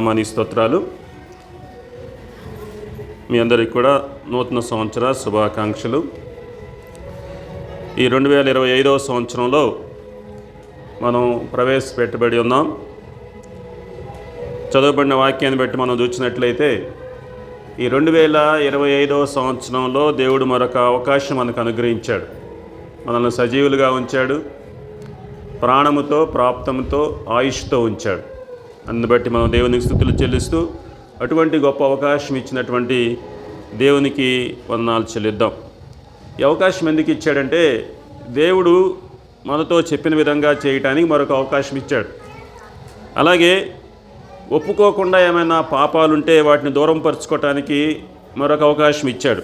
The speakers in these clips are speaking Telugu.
నామాని స్తోత్రాలు. మీ అందరికి కూడా నూతన సంవత్సర శుభాకాంక్షలు. ఈ రెండు వేల ఇరవై ఐదవ సంవత్సరంలో మనం ప్రవేశపెట్టబడి ఉన్నాం. చదవబడిన వాక్యాన్ని బట్టి మనం చూసినట్లయితే ఈ రెండు వేల ఇరవై ఐదవ సంవత్సరంలో దేవుడు మరొక అవకాశం మనకు అనుగ్రహించాడు. మనల్ని సజీవులుగా ఉంచాడు. ప్రాణముతో ప్రాప్తముతో ఆయుష్తో ఉంచాడు. అందుబట్టి మనం దేవునికి స్థుతులు చెల్లిస్తూ అటువంటి గొప్ప అవకాశం ఇచ్చినటువంటి దేవునికి వందనాలు చెల్లిద్దాం. ఈ అవకాశం ఎందుకు ఇచ్చాడంటే దేవుడు మనతో చెప్పిన విధంగా చేయటానికి మరొక అవకాశం ఇచ్చాడు. అలాగే ఒప్పుకోకుండా ఏమైనా పాపాలుంటే వాటిని దూరం పరుచుకోవటానికి మరొక అవకాశం ఇచ్చాడు.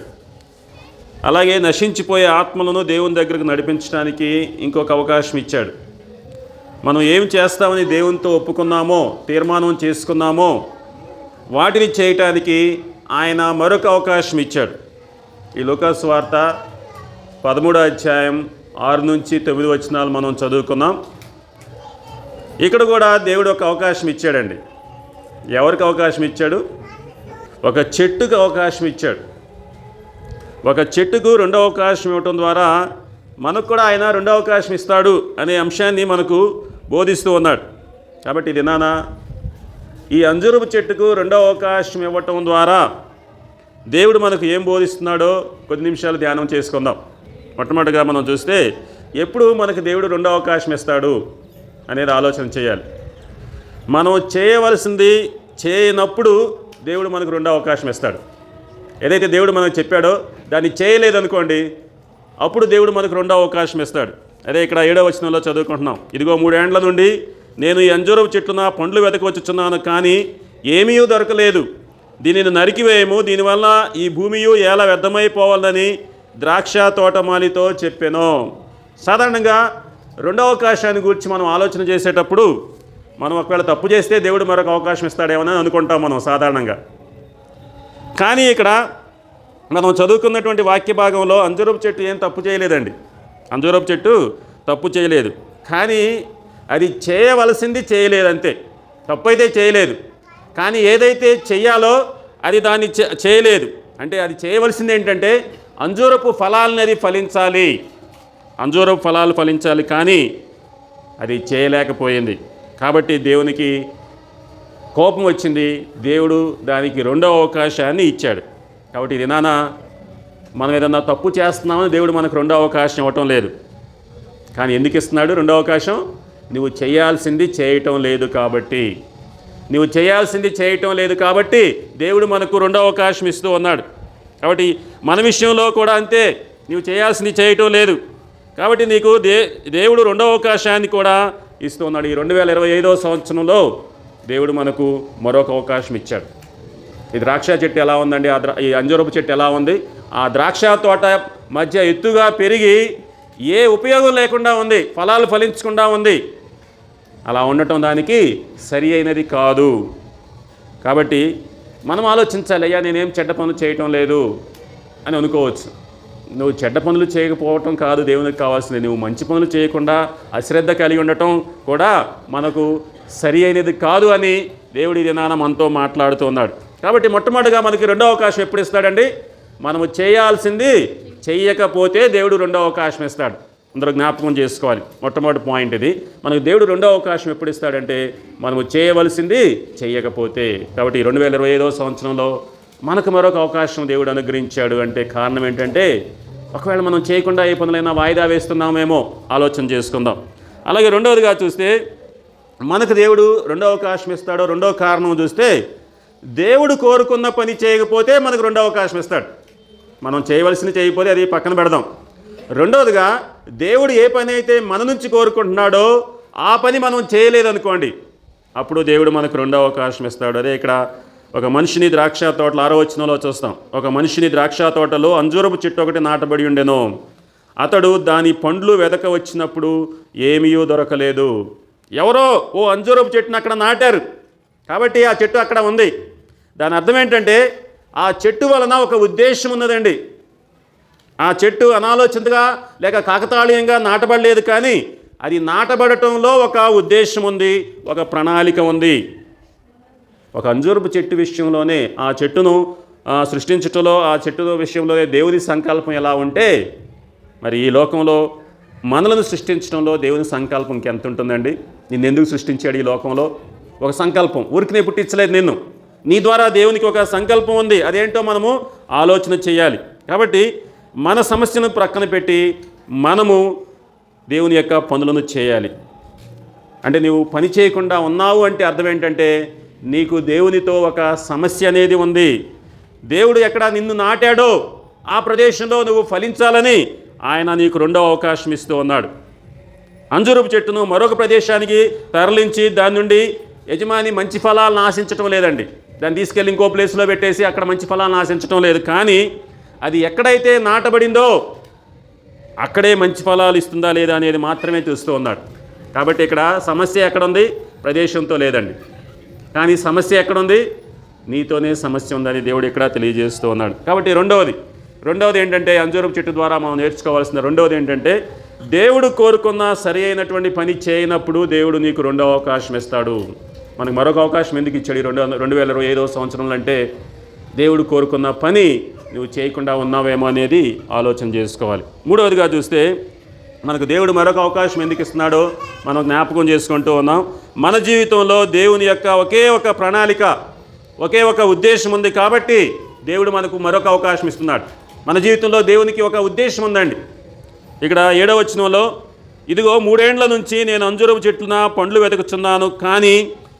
అలాగే నశించిపోయే ఆత్మలను దేవుని దగ్గరకు నడిపించడానికి ఇంకొక అవకాశం ఇచ్చాడు. మనం ఏం చేస్తామని దేవునితో ఒప్పుకున్నామో తీర్మానం చేసుకున్నామో వాటిని చేయటానికి ఆయన మరొక అవకాశం ఇచ్చాడు. ఈ లోకాస్ వార్త పదమూడో అధ్యాయం ఆరు నుంచి తొమ్మిది వచనాలు మనం చదువుకున్నాం. ఇక్కడ కూడా దేవుడు ఒక అవకాశం ఇచ్చాడండి. ఎవరికి అవకాశం ఇచ్చాడు? ఒక చెట్టుకు అవకాశం ఇచ్చాడు. ఒక చెట్టుకు రెండో అవకాశం ఇవ్వటం ద్వారా మనకు కూడా ఆయన రెండో అవకాశం ఇస్తాడు అనే అంశాన్ని మనకు బోధిస్తూ ఉన్నాడు. కాబట్టి ఇది నానా ఈ అంజురపు చెట్టుకు రెండో అవకాశం ఇవ్వటం ద్వారా దేవుడు మనకు ఏం బోధిస్తున్నాడో కొద్ది నిమిషాలు ధ్యానం చేసుకుందాం. మొట్టమొదటిగా మనం చూస్తే ఎప్పుడు మనకు దేవుడు రెండో అవకాశం ఇస్తాడు అనేది ఆలోచన చేయాలి. మనం చేయవలసింది చేయనప్పుడు దేవుడు మనకు రెండో అవకాశం ఇస్తాడు. ఏదైతే దేవుడు మనకు చెప్పాడో దాన్ని చేయలేదనుకోండి అప్పుడు దేవుడు మనకు రెండో అవకాశం ఇస్తాడు. అదే ఇక్కడ ఏడో వచనంలో చదువుకుంటున్నాం. ఇదిగో మూడేండ్ల నుండి నేను ఈ అంజూరపు చెట్టున పండ్లు వెతకవచ్చుచున్నాను కానీ ఏమీ దొరకలేదు. దీనిని నరికివేయము. దీనివల్ల ఈ భూమియు ఎలా వ్యర్థమైపోవాలని ద్రాక్ష తోటమాలితో చెప్పాను. సాధారణంగా రెండో అవకాశాన్ని గురించి మనం ఆలోచన చేసేటప్పుడు మనం ఒకవేళ తప్పు చేస్తే దేవుడు మరొక అవకాశం ఇస్తాడేమని అనుకుంటాం మనం సాధారణంగా. కానీ ఇక్కడ మనం చదువుకున్నటువంటి వాక్య భాగంలో అంజూరపు చెట్టు ఏం తప్పు చేయలేదండి. అంజూరపు చెట్టు తప్పు చేయలేదు. కానీ అది చేయవలసింది చేయలేదు అంతే తప్పు అయితే చేయలేదు. కానీ ఏదైతే చేయాలో అది దాన్ని చేయలేదు. అంటే అది చేయవలసింది ఏంటంటే అంజూరపు ఫలాలని అది ఫలించాలి. అంజూరపు ఫలాలు ఫలించాలి కానీ అది చేయలేకపోయింది. కాబట్టి దేవునికి కోపం వచ్చింది. దేవుడు దానికి రెండవ అవకాశాన్ని ఇచ్చాడు. కాబట్టి ఇది నానా మనం ఏదన్నా తప్పు చేస్తున్నామని దేవుడు మనకు రెండో అవకాశం ఇవ్వటం లేదు. కానీ ఎందుకు ఇస్తున్నాడు రెండో అవకాశం? నువ్వు చేయాల్సింది చేయటం లేదు కాబట్టి. నువ్వు చేయాల్సింది చేయటం లేదు కాబట్టి దేవుడు మనకు రెండో అవకాశం ఇస్తూ ఉన్నాడు. కాబట్టి మన విషయంలో కూడా అంతే. నువ్వు చేయాల్సింది చేయటం లేదు. కాబట్టి నీకు దే దేవుడు రెండో అవకాశాన్ని కూడా ఇస్తూ ఉన్నాడు. ఈ రెండు వేల ఇరవై ఐదవ సంవత్సరంలో దేవుడు మనకు మరొక అవకాశం ఇచ్చాడు. ఈ ద్రాక్ష చెట్టు ఎలా ఉందండి? ఆ ద్రా ఈ అంజూరపు చెట్టు ఎలా ఉంది? ఆ ద్రాక్ష తోట మధ్య ఎత్తుగా పెరిగి ఏ ఉపయోగం లేకుండా ఉంది ఫలాలు ఫలించకుండా ఉంది. అలా ఉండటం దానికి సరి అయినది కాదు. కాబట్టి మనం ఆలోచించాలి అయ్యా నేనేం చెడ్డ పనులు చేయటం లేదు అని అనుకోవచ్చు. నువ్వు చెడ్డ పనులు చేయకపోవటం కాదు దేవునికి కావాల్సింది. నువ్వు మంచి పనులు చేయకుండా అశ్రద్ధ కలిగి ఉండటం కూడా మనకు సరి అయినది కాదు అని దేవుడి దినాన మనతో మాట్లాడుతున్నాడు కాబట్టి మొట్టమొదటిగా మనకి రెండో అవకాశం ఎప్పుడు ఇస్తాడండి? మనము చేయాల్సింది చెయ్యకపోతే దేవుడు రెండో అవకాశం ఇస్తాడు. అందరూ జ్ఞాపకం చేసుకోవాలి. మొట్టమొదటి పాయింట్ ఇది. మనకు దేవుడు రెండో అవకాశం ఎప్పుడు ఇస్తాడంటే మనము చేయవలసింది చేయకపోతే కాబట్టి రెండు వేల ఇరవై ఐదో సంవత్సరంలో మనకు మరొక అవకాశం దేవుడు అనుగ్రహించాడు అంటే కారణం ఏంటంటే ఒకవేళ మనం చేయకుండా ఏ పనులైనా వాయిదా వేస్తున్నామేమో ఆలోచన చేసుకుందాం. అలాగే రెండవదిగా చూస్తే మనకు దేవుడు రెండో అవకాశం ఇస్తాడో రెండో కారణం చూస్తే దేవుడు కోరుకున్న పని చేయకపోతే మనకు రెండో అవకాశం ఇస్తాడు. మనం చేయవలసింది చేయకపోతే అది పక్కన పెడదాం. రెండవదిగా దేవుడు ఏ పని అయితే మన నుంచి కోరుకుంటున్నాడో ఆ పని మనం చేయలేదనుకోండి. అప్పుడు దేవుడు మనకు రెండో అవకాశం ఇస్తాడు. అదే ఇక్కడ ఒక మనిషిని ద్రాక్ష తోటలో ఆరో చూస్తాం. ఒక మనిషిని ద్రాక్ష తోటలో అంజూరపు చెట్టు ఒకటి నాటబడి ఉండెను. అతడు దాని పండ్లు వెదక వచ్చినప్పుడు ఏమీ దొరకలేదు. ఎవరో ఓ అంజూరపు చెట్టును అక్కడ నాటారు. కాబట్టి ఆ చెట్టు అక్కడ ఉంది. దాని అర్థం ఏంటంటే ఆ చెట్టు వలన ఒక ఉద్దేశం ఉన్నదండి. ఆ చెట్టు అనాలోచితగా లేక కాకతాళీయంగా నాటబడలేదు కానీ అది నాటబడటంలో ఒక ఉద్దేశం ఉంది ఒక ప్రణాళిక ఉంది. ఒక అంజూరపు చెట్టు విషయంలోనే ఆ చెట్టును సృష్టించటంలో ఆ చెట్టు విషయంలోనే దేవుని సంకల్పం ఎలా ఉంటే మరి ఈ లోకంలో మనలను సృష్టించడంలో దేవుని సంకల్పం ఇంకెంత ఉంటుందండి? నిన్ను ఎందుకు సృష్టించాడు ఈ లోకంలో? ఒక సంకల్పం. ఊరికినే పుట్టించలేదు నిన్ను. నీ ద్వారా దేవునికి ఒక సంకల్పం ఉంది. అదేంటో మనము ఆలోచన చేయాలి. కాబట్టి మన సమస్యను ప్రక్కన పెట్టి మనము దేవుని యొక్క పనులను చేయాలి. అంటే నువ్వు పని చేయకుండా ఉన్నావు అంటే అర్థం ఏంటంటే నీకు దేవునితో ఒక సమస్య అనేది ఉంది. దేవుడు ఎక్కడ నిన్ను నాటాడో ఆ ప్రదేశంలో నువ్వు ఫలించాలని ఆయన నీకు రెండవ అవకాశం ఇస్తూ ఉన్నాడు. అంజురూపు చెట్టును మరొక ప్రదేశానికి తరలించి దాని నుండి యజమాని మంచి ఫలాలను ఆశించటం లేదండి. దాన్ని తీసుకెళ్ళి ఇంకో ప్లేస్లో పెట్టేసి అక్కడ మంచి ఫలాన్ని ఆశించటం లేదు. కానీ అది ఎక్కడైతే నాటబడిందో అక్కడే మంచి ఫలాలు ఇస్తుందా లేదా అనేది మాత్రమే చూస్తూ ఉన్నాడు. కాబట్టి ఇక్కడ సమస్య ఎక్కడుంది? ప్రదేశంతో లేదండి. కానీ సమస్య ఎక్కడుంది? నీతోనే సమస్య ఉందని దేవుడు ఇక్కడ తెలియజేస్తూ ఉన్నాడు. కాబట్టి రెండవది రెండవది ఏంటంటే అంజూరపు చెట్టు ద్వారా మనం నేర్చుకోవాల్సిన రెండవది ఏంటంటే దేవుడు కోరుకున్న సరి అయినటువంటి పని చేయనప్పుడు దేవుడు నీకు రెండవ అవకాశం ఇస్తాడు. మనకు మరొక అవకాశం ఎందుకు ఇచ్చాడు ఈ రెండు రెండు వేల ఇరవై ఐదవ సంవత్సరంలో అంటే దేవుడు కోరుకున్న పని నువ్వు చేయకుండా ఉన్నావేమో అనేది ఆలోచన చేసుకోవాలి. మూడవదిగా చూస్తే మనకు దేవుడు మరొక అవకాశం ఎందుకు ఇస్తున్నాడో మనం జ్ఞాపకం చేసుకుంటూ ఉన్నాం. మన జీవితంలో దేవుని యొక్క ఒకే ఒక ప్రణాళిక ఒకే ఒక ఉద్దేశం ఉంది కాబట్టి దేవుడు మనకు మరొక అవకాశం ఇస్తున్నాడు. మన జీవితంలో దేవునికి ఒక ఉద్దేశం ఉందండి. ఇక్కడ ఏడవ వచనంలో ఇదిగో మూడేండ్ల నుంచి నేను అంజురపు చెట్లున పండ్లు వెతుకుచున్నాను కానీ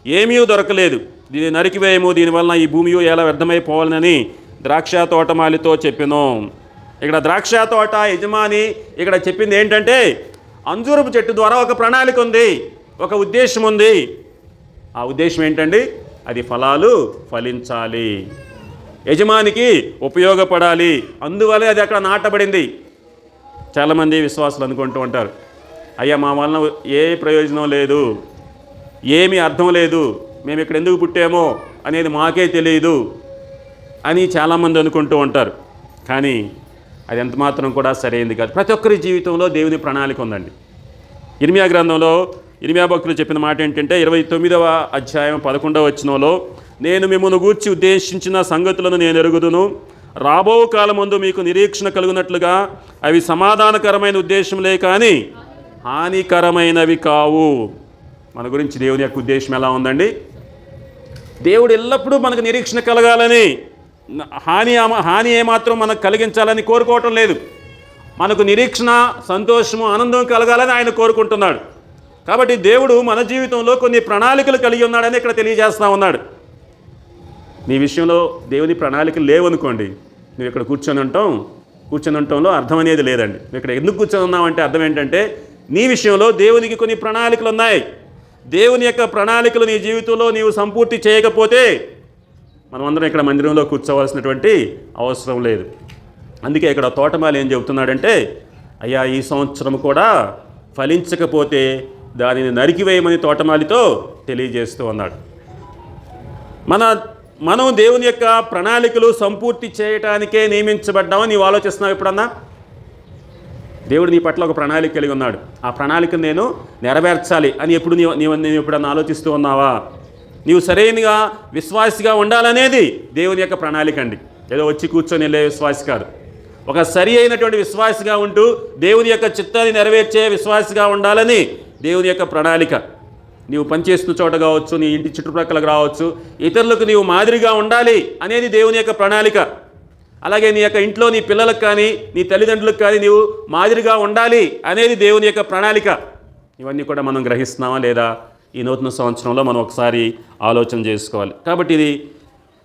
ఏమీ దొరకలేదు. దీన్ని నరికివేయము దీనివలన ఈ భూమి ఎలా వ్యర్థమైపోవాలని ద్రాక్ష తోటమాలితో చెప్పాను. ఇక్కడ ద్రాక్ష తోట యజమాని ఇక్కడ చెప్పింది ఏంటంటే అంజూరపు చెట్టు ద్వారా ఒక ప్రణాళిక ఉంది ఒక ఉద్దేశం ఉంది. ఆ ఉద్దేశం ఏంటండి? అది ఫలాలు ఫలించాలి. యజమానికి ఉపయోగపడాలి. అందువల్లే అది అక్కడ నాటబడింది. చాలామంది విశ్వాసులు అనుకుంటూ ఉంటారు అయ్యా మా వలన ఏ ప్రయోజనం లేదు. ఏమీ అర్థం లేదు. మేము ఇక్కడ ఎందుకు పుట్టామో అనేది మాకే తెలియదు అని చాలామంది అనుకుంటూ ఉంటారు. కానీ అది ఎంత మాత్రం కూడా సరైంది కాదు. ప్రతి ఒక్కరి జీవితంలో దేవుని ప్రణాళిక ఉందండి. ఇర్మియా గ్రంథంలో ఇర్మియా భక్తులు చెప్పిన మాట ఏంటంటే ఇరవై తొమ్మిదవ అధ్యాయం పదకొండవ వచనంలో నేను మిమ్మల్ని గూర్చి ఉద్దేశించిన సంగతులను నేను ఎరుగుదును. రాబో కాలమందు మీకు నిరీక్షణ కలుగునట్లుగా అవి సమాధానకరమైన ఉద్దేశంలే కానీ హానికరమైనవి కావు. మన గురించి దేవుని యొక్క ఉద్దేశం ఎలా ఉందండి? దేవుడు ఎల్లప్పుడూ మనకు నిరీక్షణ కలగాలని హాని హాని ఏమాత్రం మనకు కలిగించాలని కోరుకోవటం లేదు. మనకు నిరీక్షణ సంతోషము ఆనందం కలగాలని ఆయన కోరుకుంటున్నాడు. కాబట్టి దేవుడు మన జీవితంలో కొన్ని ప్రణాళికలు కలిగి ఉన్నాడని ఇక్కడ తెలియజేస్తా ఉన్నాడు. నీ విషయంలో దేవుని ప్రణాళికలు లేవనుకోండి నువ్వు ఇక్కడ కూర్చొని ఉంటాం కూర్చొని ఉండటంలో అర్థం అనేది లేదండి. ఇక్కడ ఎందుకు కూర్చొని ఉన్నామంటే అర్థం ఏంటంటే నీ విషయంలో దేవునికి కొన్ని ప్రణాళికలు ఉన్నాయి. దేవుని యొక్క ప్రణాళికలు నీ జీవితంలో నీవు సంపూర్తి చేయకపోతే మనమందరం ఇక్కడ మందిరంలో కూర్చోవలసినటువంటి అవసరం లేదు. అందుకే ఇక్కడ తోటమాలి ఏం చెబుతున్నాడంటే అయ్యా ఈ సంవత్సరం కూడా ఫలించకపోతే దానిని నరికివేయమని తోటమాలితో తెలియజేస్తూ ఉన్నాడు. మన మనం దేవుని యొక్క ప్రణాళికలు సంపూర్తి చేయటానికే నియమించబడ్డామని నీవు ఆలోచిస్తున్నావు ఎప్పుడన్నా? దేవుడు నీ పట్ల ఒక ప్రణాళిక కలిగి ఉన్నాడు. ఆ ప్రణాళికను నేను నెరవేర్చాలి అని ఎప్పుడు నీ నీవు నేను ఎప్పుడన్నా ఆలోచిస్తూ ఉన్నావా? నీవు సరైనగా విశ్వాసిగా ఉండాలనేది దేవుని యొక్క ప్రణాళిక అండి. ఏదో వచ్చి కూర్చొని వెళ్ళే విశ్వాసి కాదు. ఒక సరి అయినటువంటి విశ్వాసిగా ఉంటూ దేవుని యొక్క చిత్తాన్ని నెరవేర్చే విశ్వాసిగా ఉండాలని దేవుని యొక్క ప్రణాళిక. నీవు పనిచేస్తున్న చోట కావచ్చు నీ ఇంటి చుట్టుప్రక్కలకు రావచ్చు ఇతరులకు నీవు మాదిరిగా ఉండాలి అనేది దేవుని యొక్క ప్రణాళిక. అలాగే నీ యొక్క ఇంట్లో నీ పిల్లలకు కానీ నీ తల్లిదండ్రులకు కానీ నీవు మాదిరిగా ఉండాలి అనేది దేవుని యొక్క ప్రణాళిక. ఇవన్నీ కూడా మనం గ్రహిస్తున్నామా లేదా? ఈ నూతన సంవత్సరంలో మనం ఒకసారి ఆలోచన చేసుకోవాలి. కాబట్టి ఇది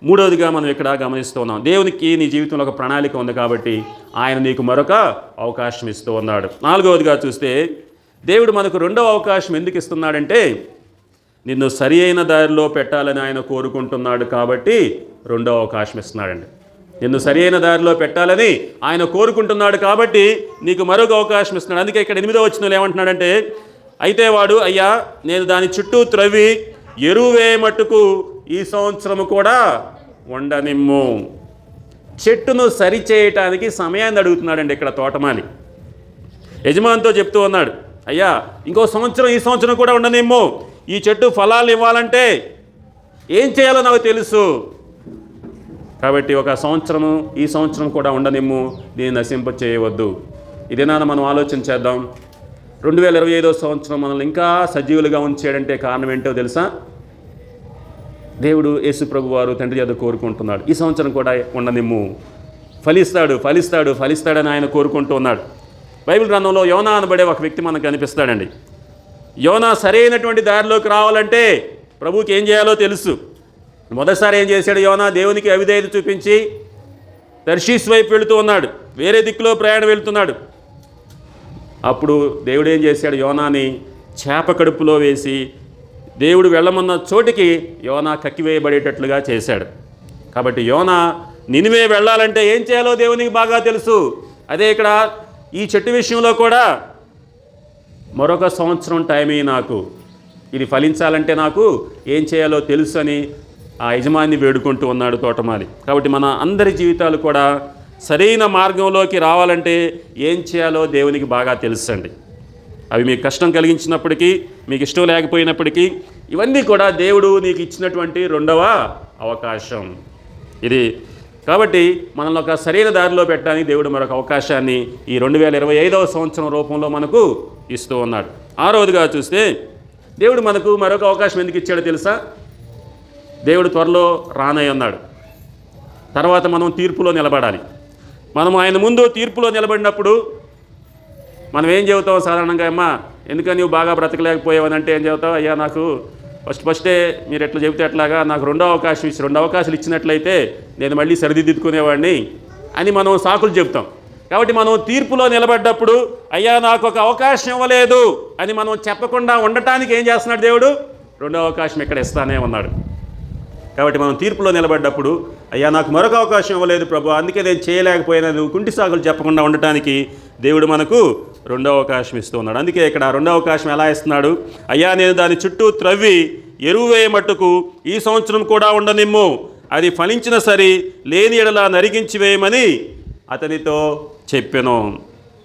మూడవదిగా మనం ఇక్కడ గమనిస్తూ ఉన్నాం. దేవునికి నీ జీవితంలో ఒక ప్రణాళిక ఉంది కాబట్టి ఆయన నీకు మరొక అవకాశం ఇస్తూ ఉన్నాడు. నాలుగవదిగా చూస్తే దేవుడు మనకు రెండవ అవకాశం ఎందుకు ఇస్తున్నాడంటే నిన్ను సరి అయిన దారిలో పెట్టాలని ఆయన కోరుకుంటున్నాడు కాబట్టి రెండవ అవకాశం ఇస్తున్నాడండి. నిన్ను సరైన దారిలో పెట్టాలని ఆయన కోరుకుంటున్నాడు కాబట్టి నీకు మరొక అవకాశం ఇస్తున్నాడు. అందుకే ఇక్కడ ఎనిమిదో వచ్చిన ఏమంటున్నాడంటే అయితే వాడు అయ్యా నేను దాని చుట్టూ త్రవ్వి ఎరువే మట్టుకు ఈ సంవత్సరము కూడా ఉండనిమ్ము చెట్టును సరి చేయటానికి సమయాన్ని అడుగుతున్నాడండి ఇక్కడ తోటమాలి. యజమానితో చెప్తూ ఉన్నాడు అయ్యా ఇంకో సంవత్సరం ఈ సంవత్సరం కూడా ఉండనేమో ఈ చెట్టు ఫలాలు ఇవ్వాలంటే ఏం చేయాలో నాకు తెలుసు. కాబట్టి ఒక సంవత్సరము ఈ సంవత్సరం కూడా ఉండనిమ్ము దీన్ని నశింప చేయవద్దు. ఇదేనా మనం ఆలోచన చేద్దాం. రెండు వేల ఇరవై ఐదో సంవత్సరం మనల్ని ఇంకా సజీవులుగా ఉంచేయడంటే కారణం ఏంటో తెలుసా? దేవుడు యేసుప్రభు వారు తండ్రి చేత కోరుకుంటున్నాడు. ఈ సంవత్సరం కూడా ఉండనిమ్ము. ఫలిస్తాడు ఫలిస్తాడు ఫలిస్తాడని ఆయన కోరుకుంటూ ఉన్నాడు. బైబిల్ గ్రంథంలో యోనా అనబడే ఒక వ్యక్తి మనకు కనిపిస్తాడండి. యోనా సరైనటువంటి దారిలోకి రావాలంటే ప్రభుకి ఏం చేయాలో తెలుసు. మొదటిసారి ఏం చేశాడు యోనా? దేవునికి అవిధేయత చూపించి దర్శీస్ వైపు వెళుతూ ఉన్నాడు. వేరే దిక్కులో ప్రయాణం వెళ్తున్నాడు. అప్పుడు దేవుడు ఏం చేశాడు? యోనాని చేప కడుపులో వేసి దేవుడు వెళ్ళమన్న చోటికి యోనా కక్కివేయబడేటట్లుగా చేశాడు. కాబట్టి యోనా నినివే వెళ్ళాలంటే ఏం చేయాలో దేవునికి బాగా తెలుసు. అదే ఇక్కడ ఈ చెట్టు విషయంలో కూడా మరొక సంవత్సరం టైం నాకు. ఇది ఫలించాలంటే నాకు ఏం చేయాలో తెలుసు అని ఆ యజమాని వేడుకుంటూ ఉన్నాడు తోటమాలి. కాబట్టి మన అందరి జీవితాలు కూడా సరైన మార్గంలోకి రావాలంటే ఏం చేయాలో దేవునికి బాగా తెలుసండి. అవి మీకు కష్టం కలిగించినప్పటికీ మీకు ఇష్టం లేకపోయినప్పటికీ ఇవన్నీ కూడా దేవుడు నీకు ఇచ్చినటువంటి రెండవ అవకాశం. ఇది కాబట్టి మనల్ని ఒక సరైన దారిలో పెట్టడానికి దేవుడు మరొక అవకాశాన్ని ఈ రెండు వేల ఇరవై ఐదవ సంవత్సరం రూపంలో మనకు ఇస్తూ ఉన్నాడు. ఆ రోజుగా చూస్తే దేవుడు మనకు మరొక అవకాశం ఎందుకు ఇచ్చాడో తెలుసా? దేవుడు త్వరలో రానై ఉన్నాడు తర్వాత మనం తీర్పులో నిలబడాలి. మనం ఆయన ముందు తీర్పులో నిలబడినప్పుడు మనం ఏం చెబుతాం సాధారణంగా అమ్మా ఎందుకని నువ్వు బాగా బ్రతకలేకపోయావని అంటే ఏం చెబుతావు? అయ్యా నాకు ఫస్ట్ ఫస్టే మీరు ఎట్లా చెబితే ఎట్లాగా నాకు రెండో అవకాశం ఇచ్చి రెండు అవకాశాలు ఇచ్చినట్లయితే నేను మళ్ళీ సరిదిద్దుకునేవాడిని అని మనం సాకులు చెప్తాం కాబట్టి మనం తీర్పులో నిలబడ్డప్పుడు అయ్యా నాకు ఒక అవకాశం ఇవ్వలేదు అని మనం చెప్పకుండా ఉండటానికి ఏం చేస్తున్నాడు దేవుడు? రెండో అవకాశం ఇక్కడ ఇస్తానే ఉన్నాడు కాబట్టి మనం తీర్పులో నిలబడ్డప్పుడు అయ్యా నాకు మరొక అవకాశం ఇవ్వలేదు ప్రభు అందుకే నేను చేయలేకపోయినా నువ్వు కుంటి సాగులు చెప్పకుండా ఉండటానికి దేవుడు మనకు రెండో అవకాశం ఇస్తూ ఉన్నాడు. అందుకే ఇక్కడ రెండో అవకాశం ఎలా ఇస్తున్నాడు? అయ్యా నేను దాని చుట్టూ త్రవ్వి ఎరువు వేయమట్టుకు ఈ సంవత్సరం కూడా ఉండనిమ్ము. అది ఫలించిన సరి లేని ఎడలా నరిగించి వేయమని అతనితో చెప్పాను.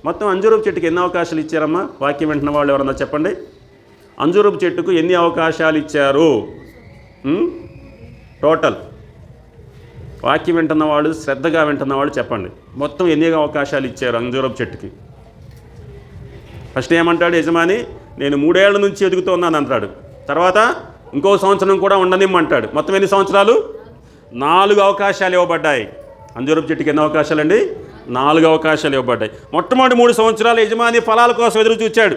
మొత్తం అంజూరపు చెట్టుకి ఎన్ని అవకాశాలు ఇచ్చారమ్మా? వాక్యం వింటున్న వాళ్ళు ఎవరన్నా చెప్పండి? అంజూరపు చెట్టుకు ఎన్ని అవకాశాలు ఇచ్చారు? టోటల్. వాక్యం వింటున్న వాళ్ళు శ్రద్ధగా వింటున్న వాళ్ళు చెప్పండి. మొత్తం ఎన్ని అవకాశాలు ఇచ్చారు అంజూరపు చెట్టుకి? ఫస్ట్ ఏమంటాడు యజమాని? నేను మూడేళ్ళ నుంచి ఎదుగుతున్నాను అంటాడు. తర్వాత ఇంకో సంవత్సరం కూడా ఉండనిమ్మంటాడు. మొత్తం ఎన్ని సంవత్సరాలు? నాలుగు అవకాశాలు ఇవ్వబడ్డాయి. అంజూరపు చెట్టుకి ఎన్ని అవకాశాలండి? నాలుగు అవకాశాలు ఇవ్వబడ్డాయి. మొట్టమొదటి మూడు సంవత్సరాలు యజమాని ఫలాల కోసం ఎదురు చూచాడు.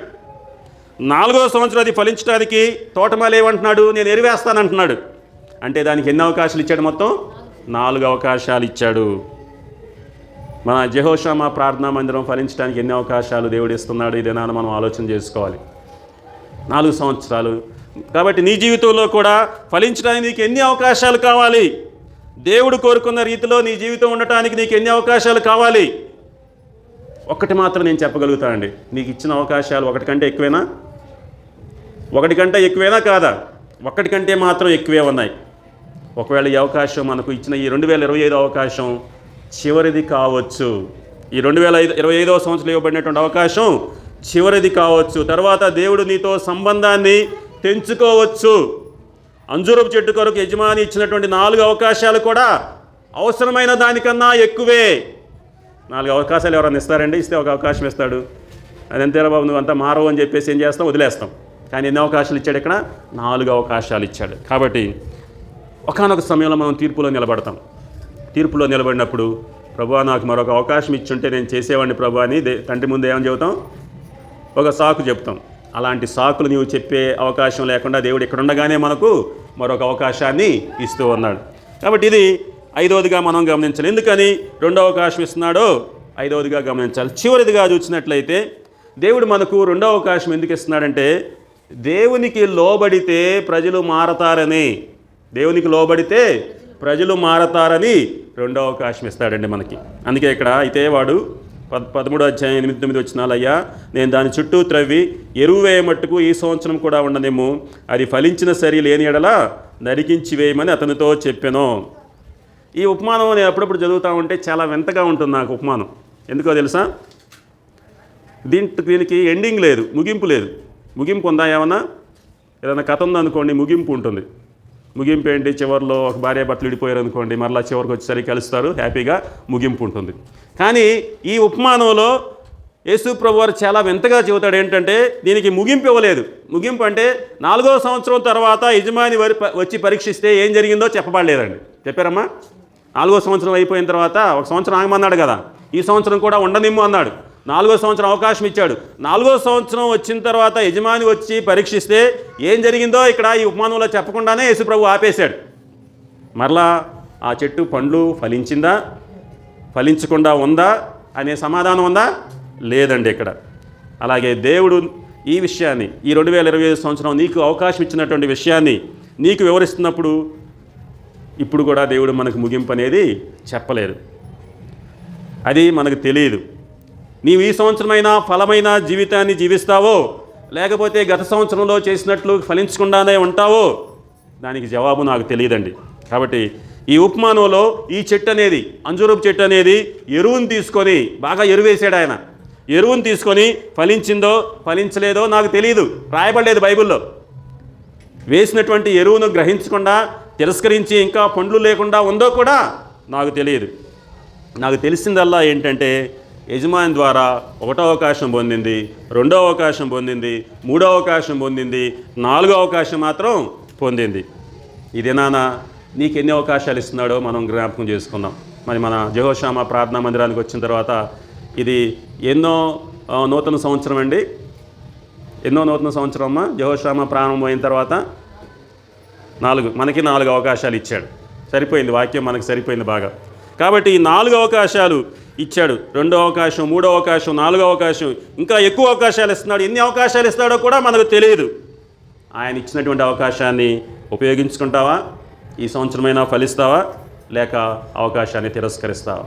నాలుగో సంవత్సరం అది ఫలించడానికి తోటమాలి ఏమంటున్నాడు? నేను ఎరివేస్తానంటున్నాడు. అంటే దానికి ఎన్ని అవకాశాలు ఇచ్చాడు మొత్తం? నాలుగు అవకాశాలు ఇచ్చాడు. మన జహోషామ ప్రార్థనా మందిరం ఫలించడానికి ఎన్ని అవకాశాలు దేవుడు ఇస్తున్నాడు? ఇదేనా మనం ఆలోచన చేసుకోవాలి. నాలుగు సంవత్సరాలు. కాబట్టి నీ జీవితంలో కూడా ఫలించడానికి నీకు ఎన్ని అవకాశాలు కావాలి? దేవుడు కోరుకున్న రీతిలో నీ జీవితం ఉండటానికి నీకు ఎన్ని అవకాశాలు కావాలి? ఒక్కటి మాత్రం నేను చెప్పగలుగుతానండి నీకు ఇచ్చిన అవకాశాలు ఒకటి కంటే ఎక్కువేనా? ఒకటి కంటే ఎక్కువేనా కాదా? ఒక్కటి కంటే మాత్రం ఎక్కువే ఉన్నాయి. ఒకవేళ ఈ అవకాశం మనకు ఇచ్చిన ఈ రెండు వేల ఇరవై ఐదు అవకాశం చివరిది కావచ్చు. ఈ రెండు వేల ఐదు ఇరవై ఐదవ సంవత్సరం ఇవ్వబడినటువంటి అవకాశం చివరిది కావచ్చు. తర్వాత దేవుడు నీతో సంబంధాన్ని తెంచుకోవచ్చు. అంజూరపు చెట్టు కొరకు యజమాని ఇచ్చినటువంటి నాలుగు అవకాశాలు కూడా అవసరమైన దానికన్నా ఎక్కువే. నాలుగు అవకాశాలు ఎవరైనా ఇస్తారండి? ఇస్తే ఒక అవకాశం ఇస్తాడు. అది అంతేరా బాబు నువ్వు అంతా మారవు అని చెప్పేసి ఏం చేస్తాం? వదిలేస్తాం. కానీ ఎన్ని అవకాశాలు ఇచ్చాడు ఇక్కడ? నాలుగు అవకాశాలు ఇచ్చాడు. కాబట్టి ఒకనొక సమయంలో మనం తీర్పులో నిలబడతాం. తీర్పులో నిలబడినప్పుడు ప్రభు నాకు మరొక అవకాశం ఇచ్చుంటే నేను చేసేవాడిని ప్రభా అని తండ్రి ముందు ఏమని చెబుతాం? ఒక సాకు చెప్తాం అలాంటి సాకులు నీవు చెప్పే అవకాశం లేకుండా దేవుడు ఇక్కడ ఉండగానే మనకు మరొక అవకాశాన్ని ఇస్తూ ఉన్నాడు. కాబట్టి ఇది ఐదవదిగా మనం గమనించాలి. ఎందుకని? రెండో అవకాశం ఇస్తున్నాడో ఐదవదిగా గమనించాలి. చివరిదిగా చూసినట్లయితే దేవుడు మనకు రెండో అవకాశం ఎందుకు ఇస్తున్నాడంటే దేవునికి లోబడితే ప్రజలు మారతారని దేవునికి లోబడితే ప్రజలు మారతారని రెండో అవకాశం ఇస్తాడండి మనకి. అందుకే ఇక్కడ అయితే వాడు పద్ పదమూడు అధ్యాయం ఎనిమిది తొమ్మిది వచ్చినాలయ్యా నేను దాని చుట్టూ త్రవ్వి ఎరువు వేయమట్టుకు ఈ సంవత్సరం కూడా ఉండదేమో అది ఫలించిన సరి లేని ఎడల నరికించి వేయమని అతనితో చెప్పాను. ఈ ఉపమానం నేను అప్పుడప్పుడు చదువుతూ ఉంటే చాలా వింతగా ఉంటుంది నాకు ఉపమానం. ఎందుకో తెలుసా? దీంట్ దీనికి ఎండింగ్ లేదు ముగింపు లేదు. ముగింపు ఉందా ఏమన్నా? ఏదైనా కథ ఉందనుకోండి ముగింపు ఉంటుంది. ముగింపు ఏంటి చివరిలో ఒక భార్య భర్తలు విడిపోయారు అనుకోండి మరలా చివరికి వచ్చేసరికి కలుస్తారు హ్యాపీగా ముగింపు ఉంటుంది. కానీ ఈ ఉపమానంలో యేసు ప్రభు వారు చాలా వింతగా చెబుతాడు ఏంటంటే దీనికి ముగింపు ఇవ్వలేదు. ముగింపు అంటే నాలుగో సంవత్సరం తర్వాత యజమాని వరి వచ్చి పరీక్షిస్తే ఏం జరిగిందో చెప్పబడలేదండి. చెప్పారమ్మా? నాలుగో సంవత్సరం అయిపోయిన తర్వాత ఒక సంవత్సరం ఆగమన్నాడు కదా ఈ సంవత్సరం కూడా ఉండనిమ్ము అన్నాడు. నాలుగో సంవత్సరం అవకాశం ఇచ్చాడు. నాలుగో సంవత్సరం వచ్చిన తర్వాత యజమాని వచ్చి పరీక్షిస్తే ఏం జరిగిందో ఇక్కడ ఈ ఉపమానంలో చెప్పకుండానే యేసుప్రభు ఆపేశాడు. మరలా ఆ చెట్టు పండ్లు ఫలించిందా? ఫలించకుండా ఉందా? అనే సమాధానం ఉందా? లేదండి ఇక్కడ. అలాగే దేవుడు ఈ విషయాన్ని ఈ రెండు వేల ఇరవై ఐదు సంవత్సరం నీకు అవకాశం ఇచ్చినటువంటి విషయాన్ని నీకు వివరిస్తున్నప్పుడు ఇప్పుడు కూడా దేవుడు మనకు ముగింపు అనేది చెప్పలేదు. అది మనకు తెలియదు. నీవు ఈ సంవత్సరమైన ఫలమైన జీవితాన్ని జీవిస్తావో లేకపోతే గత సంవత్సరంలో చేసినట్లు ఫలించకుండానే ఉంటావో దానికి జవాబు నాకు తెలియదండి. కాబట్టి ఈ ఉపమానంలో ఈ చెట్టు అనేది అంజూరపు చెట్టు అనేది ఎరువును తీసుకొని బాగా ఎరువేశాడు ఆయన. ఎరువును తీసుకొని ఫలించిందో ఫలించలేదో నాకు తెలియదు రాయబడలేదు బైబిల్లో. వేసినటువంటి ఎరువును గ్రహించకుండా తిరస్కరించి ఇంకా పండ్లు లేకుండా ఉందో కూడా నాకు తెలియదు. నాకు తెలిసిందల్లా ఏంటంటే యజమాని ద్వారా ఒకటో అవకాశం పొందింది రెండో అవకాశం పొందింది మూడో అవకాశం పొందింది నాలుగో అవకాశం మాత్రం పొందింది. ఇది నాన్న నీకు ఎన్ని అవకాశాలు ఇస్తున్నాడో మనం జ్ఞాపకం చేసుకుందాం. మరి మన జహోశామ ప్రార్థనా మందిరానికి వచ్చిన తర్వాత ఇది ఎన్నో నూతన సంవత్సరం అండి? ఎన్నో నూతన సంవత్సరం అమ్మా? జహోషామ ప్రారంభమైన తర్వాత నాలుగు మనకి నాలుగు అవకాశాలు ఇచ్చాడు. సరిపోయింది వాక్యం మనకు సరిపోయింది బాగా. కాబట్టి ఈ నాలుగు అవకాశాలు ఇచ్చాడు. రెండో అవకాశం మూడో అవకాశం నాలుగో అవకాశం. ఇంకా ఎక్కువ అవకాశాలు ఇస్తున్నాడు. ఎన్ని అవకాశాలు ఇస్తాడో కూడా మనకు తెలియదు. ఆయన ఇచ్చినటువంటి అవకాశాన్ని ఉపయోగించుకుంటావా? ఈ సంవత్సరమైనా ఫలిస్తావా? లేక అవకాశాన్ని తిరస్కరిస్తావా?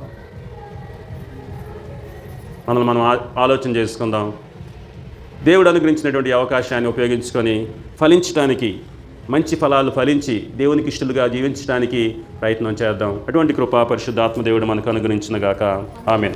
మనల్ని మనం ఆ- ఆలోచన చేసుకుందాం. దేవుడు అనుగ్రహించినటువంటి అవకాశాన్ని ఉపయోగించుకొని ఫలించడానికి మంచి ఫలాలు ఫలించి దేవునికి ఇష్టలుగా జీవించడానికి ప్రయత్నం చేద్దాం. అటువంటి కృపా పరిశుద్ధాత్మ దేవుడు మనకు అనుగ్రహించిన గాక. ఆమె